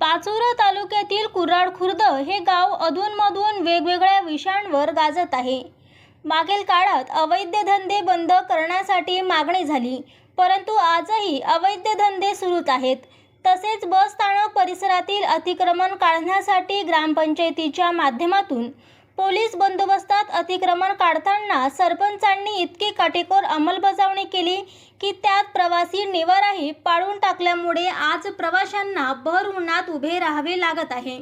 पाचोरा तालुक्यातील कुऱ्हाड खुर्द हे गाव अधूनमधून वेगवेगळ्या विषयांवर गाजत आहे. मागील काळात अवैध धंदे बंद करण्यासाठी मागणी झाली परंतु आजही अवैध धंदे सुरूच आहेत. तसेच बस स्थानक परिसरातील अतिक्रमण काढण्यासाठी ग्रामपंचायतीच्या माध्यमातून पोलीस बंदोबस्तात अतिक्रमण काढताना सरपंचांनी इतकी काटेकोर अंमलबजावणी केली की त्यात प्रवासी निवाराही पाळून टाकल्यामुळे आज प्रवाशांना भर उन्हात उभे राहावे लागत आहे.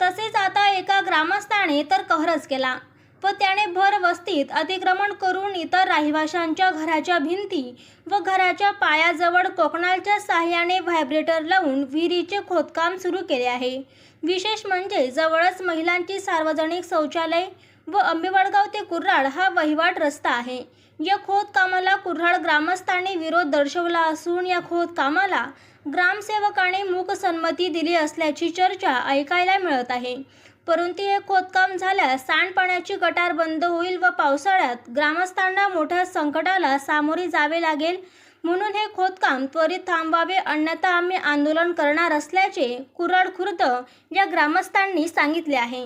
तसेच आता एका ग्रामस्थाने तर कहरच केला. व त्याने भर वस्तीत अतिक्रमण करून इतर रहिवाशांच्या घराच्या भिंती व घराच्या पायाजवळ कोकणाच्या साह्याने व्हायब्रेटर लावून विहिरीचे खोदकाम सुरू केले आहे. विशेष म्हणजे जवळच महिलांची सार्वजनिक शौचालय व आंबेवडगाव ते कुर्राड हा वहिवाट रस्ता आहे. या खोदकामाला कुर्राड ग्रामस्थांनी विरोध दर्शवला असून या खोदकामाला ग्रामसेवकाने मूक संमती दिली असल्याची चर्चा ऐकायला मिळत आहे. परंतु हे खोदकाम झाल्यास सांडपाण्याची गटार बंद होईल व पावसाळ्यात ग्रामस्थांना मोठ्या संकटाला सामोरे जावे लागेल. म्हणून हे खोदकाम त्वरित थांबवावे अन्यथा आम्ही आंदोलन करणार असल्याचे कुराड खुर्द या ग्रामस्थांनी सांगितले आहे.